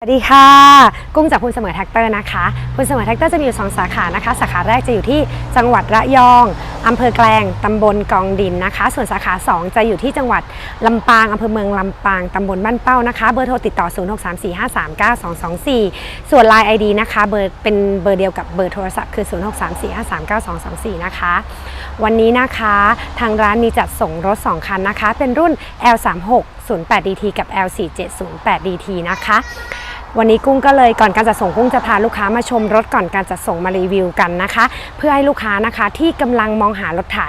สวัสดีค่ะ กุ้งจากคุณเสมอแท็กเตอร์นะคะ คุณเสมอแท็กเตอร์จะมีอยู่สองสาขานะคะ สาขาแรกจะอยู่ที่จังหวัดระยองอำเภอแกลงตำบลกองดินนะคะ ส่วนสาขา 2 จะอยู่ที่จังหวัดลำปางอำเภอเมืองลำปางตำบลบ้านเป้านะคะ เบอร์โทรติดต่อ 0634539224 ส่วน Line ID นะคะ เบอร์เป็นเบอร์เดียวกับเบอร์โทรศัพท์คือ 0634539224 นะคะ วันนี้นะคะทางร้านมีจัดส่งรถ 2 คันนะคะ เป็นรุ่น L36 08DT กับ L4708DT นะคะ วันนี้กุ้งก็เลยก่อนการจัดส่งกุ้งจะพาลูกค้ามาชมรถก่อนการจัดส่งมารีวิวกันนะคะ เพื่อให้ลูกค้านะคะที่กำลังมองหารถไถ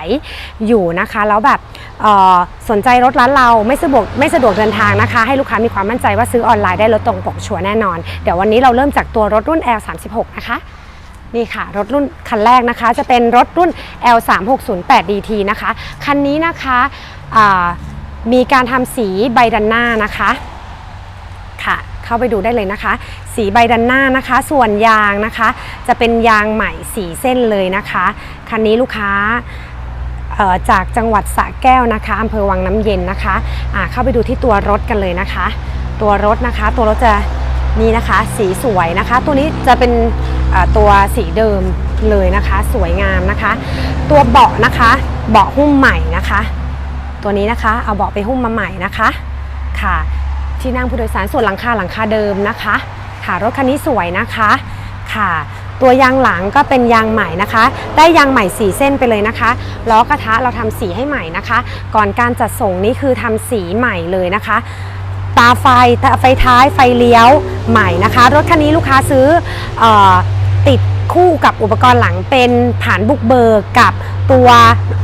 อยู่นะคะ แล้วแบบสนใจรถร้านเราไม่สะดวกไม่สะดวกเดินทางนะคะ ให้ลูกค้ามีความมั่นใจว่าซื้อออนไลน์ได้รถตรงปกชัวร์แน่นอน เดี๋ยววันนี้เราเริ่มจากตัวรถรุ่น L36 นะคะนี่ค่ะ รถรุ่นคันแรกนะคะ จะเป็นรถรุ่น L3608DT นะคะ คันนี้นะคะมีการทำสีใบดันหน้านะคะ เข้าไปดูได้เลยนะคะ สีใบดันหน้านะคะ ส่วนยางนะคะ จะเป็นยางใหม่สีเส้นเลยนะคะ คันนี้ลูกค้าจากจังหวัดสระแก้วนะคะอำเภอวังน้ำเย็นนะคะอ่าเข้าไปดูที่ตัวรถกันเลยนะคะ ตัวรถนะคะ ตัวรถจะนี่นะคะ สีสวยนะคะ ตัวนี้จะเป็นตัวสีเดิมเลยนะคะ สวยงามนะคะ ตัวเบาะนะคะ เบาะหุ้มใหม่นะคะ ตัวนี้นะคะ เอาเบาะไปหุ้มมาใหม่นะคะ ค่ะ ที่นั่งผู้โดยสารส่วนหลังคาหลังคาเดิมนะคะ ค่ะรถคันนี้สวยนะคะค่ะ ตัวยางหลังก็เป็นยางใหม่นะคะ ได้ยางใหม่สีเส้นไปเลยนะคะล้อกระทะเราทำสีให้ใหม่นะคะ ก่อนการจัดส่งนี่คือทำสีใหม่เลยนะคะตาไฟตาไฟท้ายไฟเลี้ยวใหม่นะคะ รถคันนี้ลูกค้าซื้อออติดคู่กับอุปกรณ์หลังเป็นผานบุกเบิกกับตัว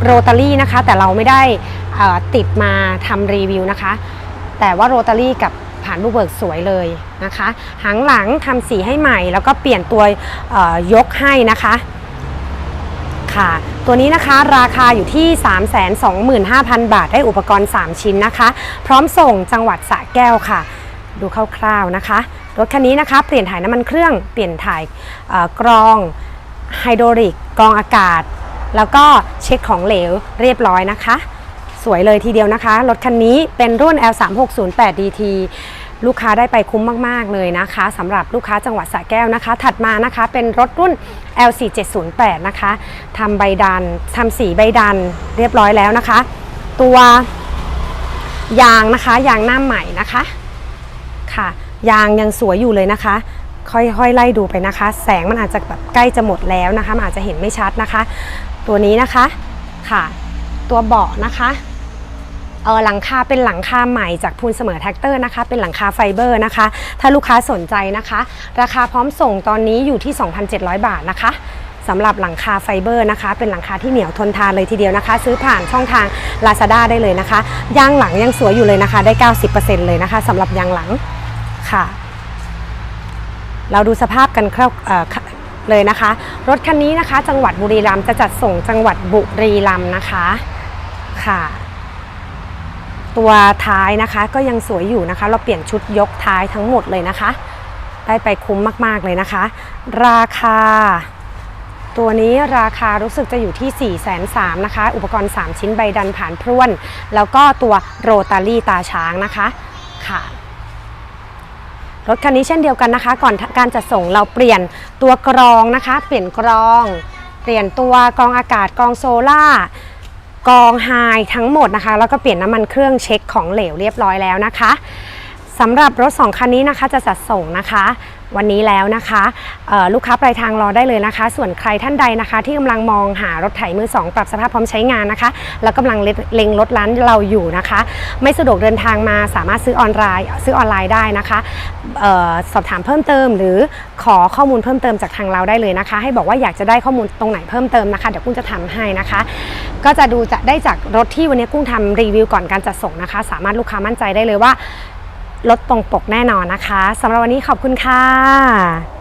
โรตารี่นะคะ แต่เราไม่ได้ติดมาทำรีวิวนะคะ แต่ว่าโรตารี่กับผ่านบุกเบิกสวยเลยนะคะหางหลังทำสีให้ใหม่ แล้วก็เปลี่ยนตัวยกให้นะคะค่ะตัวนี้นะคะราคาอยู่ที่ 325,000 บาทได้อุปกรณ์ 3 ชิ้นนะคะ พร้อมส่งจังหวัดสระแก้วค่ะ ดูคร่าวๆนะคะ รถคันนี้นะคะ เปลี่ยนถ่ายน้ำมันเครื่องเปลี่ยนถ่ายกรองไฮโดรลิกกรองอากาศ แล้วก็เช็คของเหลวเรียบร้อยนะคะ สวยเลยทีเดียวนะคะ รถคันนี้เป็นรุ่น L3608DT ลูกค้าได้ไปคุ้มมาก ๆ เลยนะคะสำหรับลูกค้าจังหวัดสระแก้วนะคะ ถัดมานะคะเป็นรถรุ่น L4708 นะคะทำใบดันทำสีใบดันเรียบร้อยแล้วนะคะ ตัวยางนะคะยางหน้าใหม่นะคะค่ะ ยางยังสวยอยู่เลยนะคะ ค่อยๆไล่ดูไปนะคะ แสงมันอาจจะแบบใกล้จะหมดแล้วนะคะมันอาจจะเห็นไม่ชัดนะคะ ตัวนี้นะคะค่ะ ตัวเบาะนะคะ เออหลังคาเป็นหลังคาใหม่จากพูนเสมอแท็กเตอร์นะคะ เป็นหลังคาไฟเบอร์นะคะ ถ้าลูกค้าสนใจนะคะ ราคาพร้อมส่งตอนนี้อยู่ที่ 2,700 บาทนะคะสำหรับหลังคาไฟเบอร์นะคะ เป็นหลังคาที่เหนียวทนทานเลยทีเดียวนะคะ ซื้อผ่านช่องทาง Lazada ได้เลยนะคะยางหลังยังสวยอยู่เลยนะคะ ได้ 90%เลยนะคะสำหรับยางหลังค่ะ เราดูสภาพกันคร่าวเเลยนะคะ รถคันนี้นะคะ จังหวัดบุรีรัมย์จะจัดส่งจังหวัดบุรีรัมย์นะคะค่ะ ตัวท้ายนะคะก็ยังสวยอยู่นะคะ เราเปลี่ยนชุดยกท้ายทั้งหมดเลยนะคะ ได้ไปคุ้มมากๆเลยนะคะ ราคา ตัวนี้ราคารู้สึกจะอยู่ที่ 4 3 0 0 0นะคะ อุปกรณ์ 3 ชิ้นใบดันผ่านพรวน แล้วก็ตัวโรตารี่ตาช้างนะคะค่ะรถคันนี้เช่นเดียวกันนะคะ ก่อนการจัดส่งเราเปลี่ยนตัวกรองนะคะ เปลี่ยนกรอง เปลี่ยนตัวกรองอากาศกรองโซล่า กองไฮทั้งหมดนะคะ แล้วก็เปลี่ยนน้ำมันเครื่องเช็คของเหลวเรียบร้อยแล้วนะคะสำหรับรถ 2 คันนี้นะคะจะจัดส่งนะคะ วันนี้แล้วนะคะลูกค้าปลายทางรอได้เลยนะคะ ส่วนใครท่านใดนะคะ ที่กำลังมองหารถไถมือสองปรับสภาพพร้อมใช้งานนะคะ แล้วกำลังเล็งรถร้านเราอยู่นะคะ ไม่สะดวกเดินทางมาสามารถซื้อออนไลน์ ซื้อออนไลน์ได้นะคะออสอบถามเพิ่มเติม หรือขอข้อมูลเพิ่มเติมจากทางเราได้เลยนะคะ ให้บอกว่าอยากจะได้ข้อมูลตรงไหนเพิ่มเติมนะคะเดี๋ยวกุ้งจะทำให้นะคะ ก็จะดูจะได้จากรถที่วันนี้กุ้งทำรีวิวก่อนการจัดส่งนะคะ สามารถลูกค้ามั่นใจได้เลยว่า ลดตรงปกแน่นอนนะคะสำหรับวันนี้ขอบคุณค่ะ